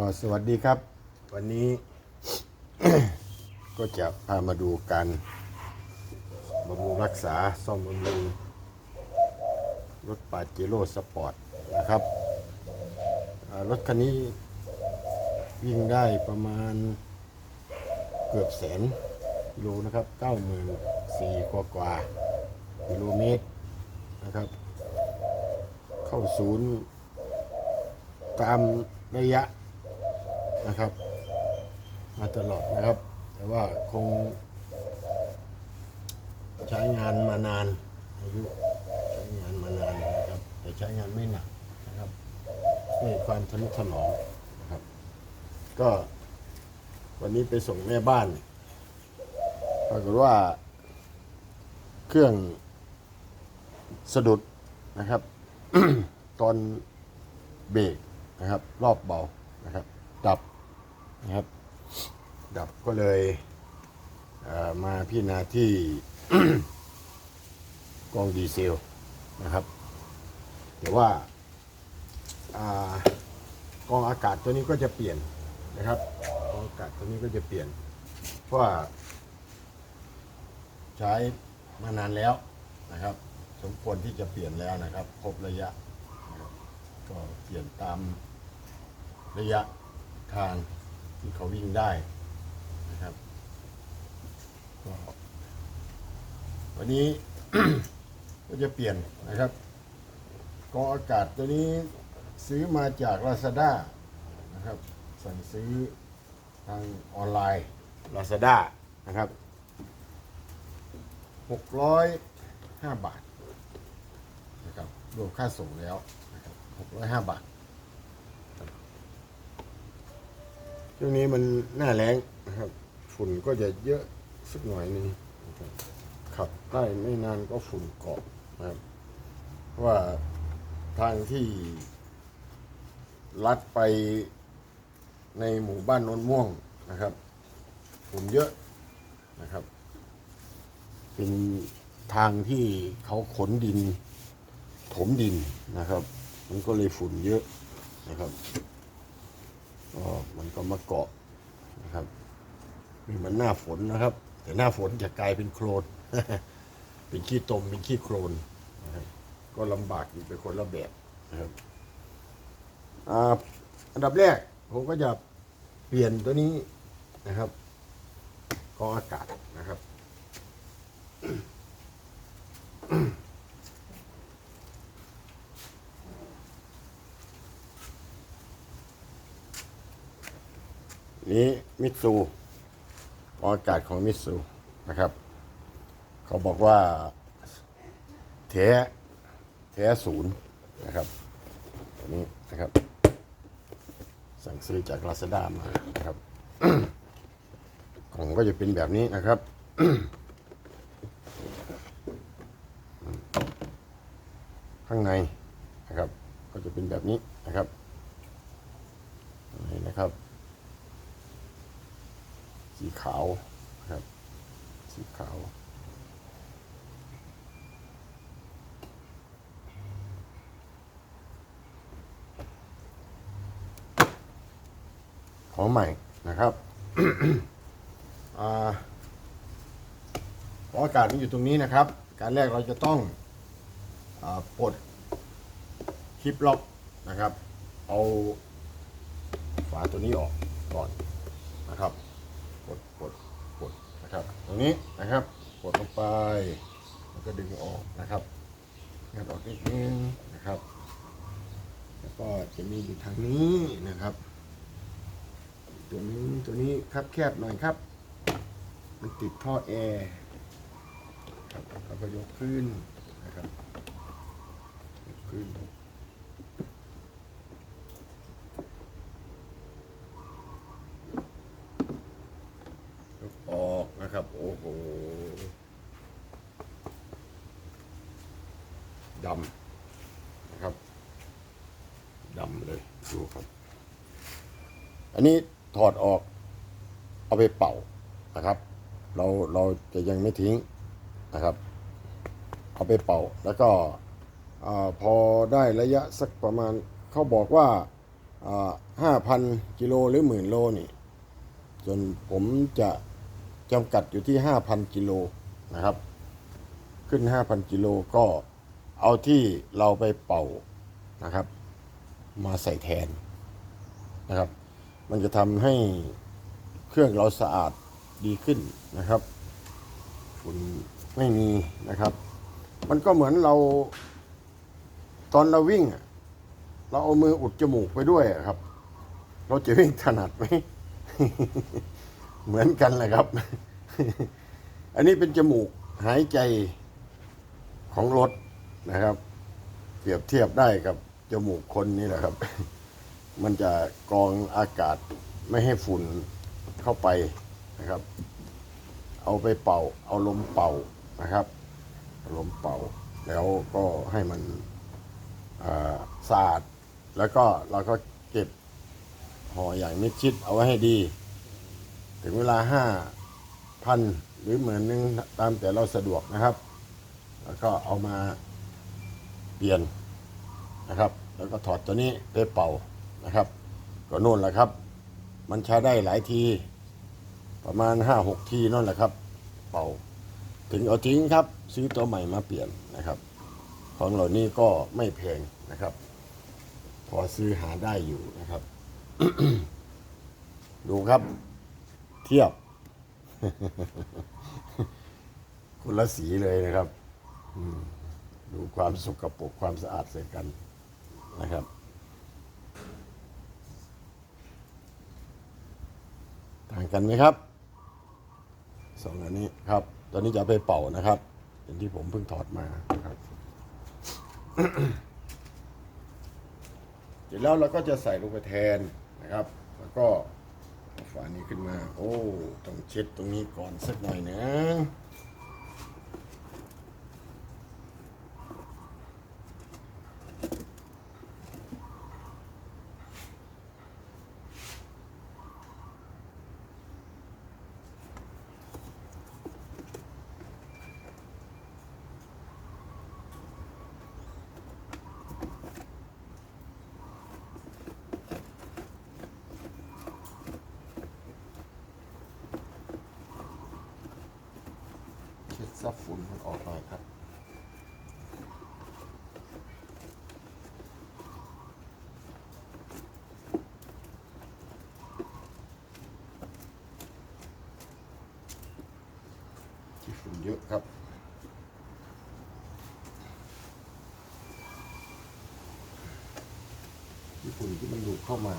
ก็สวัสดีครับ วันนี้ ก็จะพามาดูการบำรุงรักษาซ่อมบำรุงรถปาเจโร่สปอร์ตนะครับรถคันนี้วิ่งได้ประมาณเกือบแสนกิโลนะครับเก้าหมื่นสี่กว่ากว่ากิโลเมตรนะครับ เข้าศูนย์ตามระยะ นะครับ มาตลอดนะครับ แต่ว่าคง ใช้งานมานานอายุใช้งานมานานนะครับแต่ใช้งานไม่หนักนะครับด้วยความทนุถนอมนะครับ ก็วันนี้ไปส่งแม่บ้านปรากฏว่า เครื่องสะดุดนะครับ ตอนเบรกนะครับ รอบเบานะครับดับ นะครับ ดับก็เลยเมาพิจารณาที่กองดีเซลนะครับ แต่ว่าอากองอากาศตัวนี้ก็จะเปลี่ยนนะครับกองอากาศตัวนี้ก็จะเปลี่ยน เพราะใช้มานานแล้วนะครับ สมควรที่จะเปลี่ยนแล้วนะครับ ครบระยะ ก็เปลี่ยนตามระยะทาง ที่เขาวิ่งได้นะครับก็วันนี้ ก็จะเปลี่ยนนะครับกองอากาศตัวนี้ซื้อมาจาก Lazada นะครับ สั่งซื้อทางออนไลน์ Lazada นะครับ605 บาทนะครับรวมค่าส่งแล้วนะครับ605 บาทครับ ช่วงนี้มันหน้าแรงนะครับ ฝุ่นก็จะเยอะสักหน่อยนึงขับขับได้ไม่นานก็ฝุ่นเกาะนะครับเพราะว่าทางที่ลัดไปในหมู่บ้านโนนม่วงนะครับ ฝุ่นเยอะนะครับ เป็นทางที่เขาขนดิน ถมดินนะครับ มันก็เลยฝุ่นเยอะนะครับ ก็มันก็มาเกาะนะครับนี่มันหน้าฝนนะครับ แต่หน้าฝนจะกลายเป็นโคลนเป็นขี้ตมเป็นขี้โคลนนะครับก็ลำบากอยู่เป็นคนละแบบนะครับอ่าอันดับแรกผมก็จะเปลี่ยนตัวนี้นะครับกองอากาศนะครับ นี้มิตซูออากาศของมิตซูนะครับ เขาบอกว่าแท้แท้ศูนย์นะครับอันนี้นะครับ สั่งซื้อจากลาซาด้ามานะครับของก็จะเป็นแบบนี้นะครับข้างในนะครับ ก็จะเป็นแบบนี้นะครับนี่นะครับ สีขาวนะครับ สีขาว ของใหม่นะครับอาขออากาศมันอยู่ตรงนี้นะครับ การแรกเราจะต้องอปลดคลิปล็อกนะครับ เอาฝาตัวนี้ออกก่อนนะครับ นะครับ ตรงนี้นะครับกดลงไปแล้วก็ดึงออกนะครับงัดออกนิดนึงนะครับ แล้วก็จะมีอยู่ทางนี้นะครับ ตัวนี้ตัวนี้ครับแคบหน่อยครับ มันติดท่อแอร์ครับแล้วก็ยกขึ้นนะครับยกขึ้น ยกออกนะครับ โอ้โห ดำนะครับดำเลยดูครับ อันนี้ถอดออกเอาไปเป่านะครับ เราเราจะยังไม่ทิ้งนะครับ เอาไปเป่าแล้วก็พอได้ระยะสักประมาณเขาบอกว่าห้าพันกิโลหรือหมื่นโลนี่จนผมจะจำกัดอยู่ที่ห้าพันกิโลนะครับ ขึ้นห้าพันกิโลก็ เอาที่เราไปเป่านะครับ มาใส่แทนนะครับ มันจะทำให้เครื่องเราสะอาดดีขึ้นนะครับฝุ่นไม่มีนะครับ มันก็เหมือนเรา ตอนเราวิ่ง เราเอามืออุดจมูกไปด้วยครับ เราจะวิ่งถนัดไหมเหมือนกันเลยครับ อันนี้เป็นจมูกหายใจของรถ นะครับ เปรียบเทียบได้กับจมูกคนนี่แหละครับ มันจะกรองอากาศไม่ให้ฝุ่นเข้าไปนะครับ เอาไปเป่า เอาลมเป่านะครับ ลมเป่า แล้วก็ให้มันสะอาด แล้วก็เราก็เก็บห่ออย่างมิดชิดเอาไว้ให้ดี ถึงเวลาห้าพันหรือหมื่นหนึ่งตามแต่เราสะดวกนะครับ แล้วก็เอามา เปลี่ยนนะครับ แล้วก็ถอดตัวนี้ไปเป่านะครับ ก็โน่นแหละครับ มันใช้ได้หลายที ประมาณห้าหกทีนั่นแหละครับ เป่า ถึงเอาทิ้งครับ ซื้อตัวใหม่มาเปลี่ยนนะครับ ของเหล่านี้ก็ไม่แพงนะครับ พอซื้อหาได้อยู่นะครับ ดูครับ เทียบคนละสีเลยนะครับ อืม ดูความสกปรกความสะอาดใส่กันนะครับ ต่างกันไหมครับสองอันนี้ครับ ตอนนี้จะไปเป่านะครับเป็นที่ผมเพิ่งถอดมาครับเสร็จแล้วเราก็จะใส่ลงไปแทนนะครับ แล้วก็ฝานี้ขึ้นมา โอ้ ต้องเช็ดตรงนี้ก่อนสักหน่อยนะ ซับฝุ่นมันออกหน่อยครับที่ฝุ่นเยอะครับที่ฝุ่นที่มันดูดเข้ามา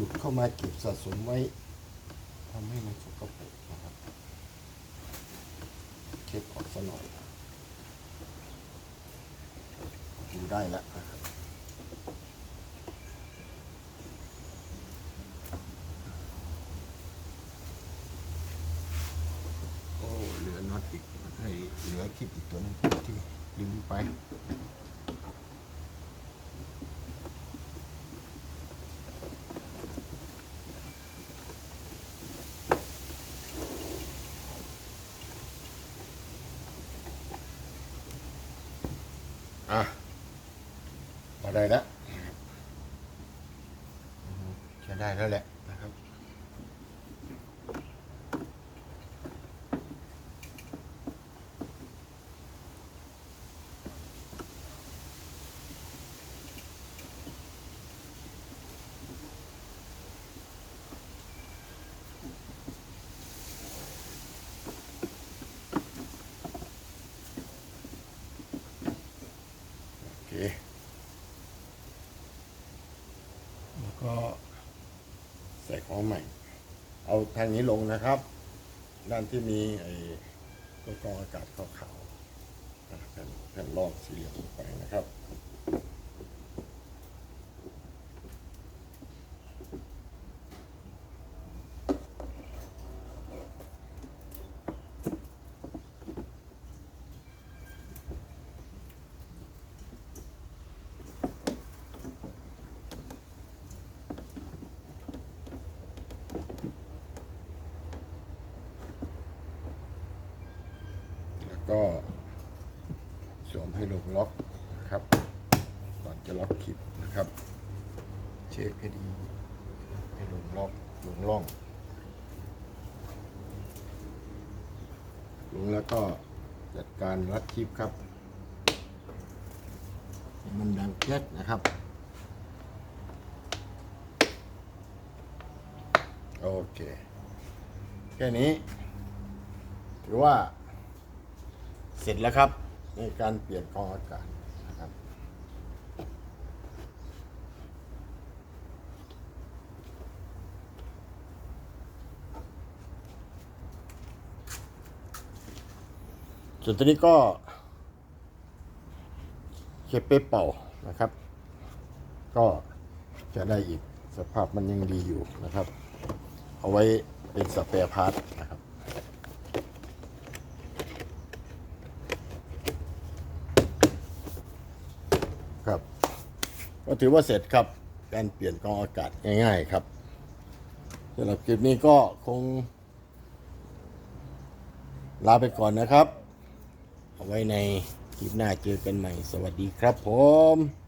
ดูดเข้ามาเก็บสะสมไว้ทำให้มันสกปรกนะครับเช็ดออกซะหน่อยดูได้แล้วโอ้เหลือน็อตอีกให้เหลือคลิปอีกตัวนึงที่ลืมไป อะมาได้แล้วนะครับใช้ได้แล้วแหละนะครับ อ แล้วก็ใส่ ของใหม่ เอาทางนี้ลงนะครับ ด้านที่มีไอ้ตัวกรองอากาศขาวๆแผ่นแผ่นรองสี่เหลี่ยมลงไปนะครับ ก็สวมให้ลงล็อกนะครับก่อนจะล็อกคลิปนะครับ เช็คให้ดีให้ลงล็อกลงร่องลงแล้วก็จัดการรัดคลิปครับ มันดังแก๊กนะครับโอเค แค่นี้ ถือว่า เสร็จแล้วครับในการเปลี่ยนกองอากาศนะครับส่วนตัวนี้ก็เคเป้เป่านะครับ ก็จะได้อีกสภาพมันยังดีอยู่นะครับ เอาไว้เป็นสเปรย์พาร์ทนะครับ ครับ ก็ ถือว่าเสร็จครับ การเปลี่ยนกองอากาศง่าย ๆ ครับสำหรับคลิปนี้ก็คง ลาไปก่อนนะครับ เอาไว้ในคลิปหน้าเจอกันใหม่ สวัสดีครับผม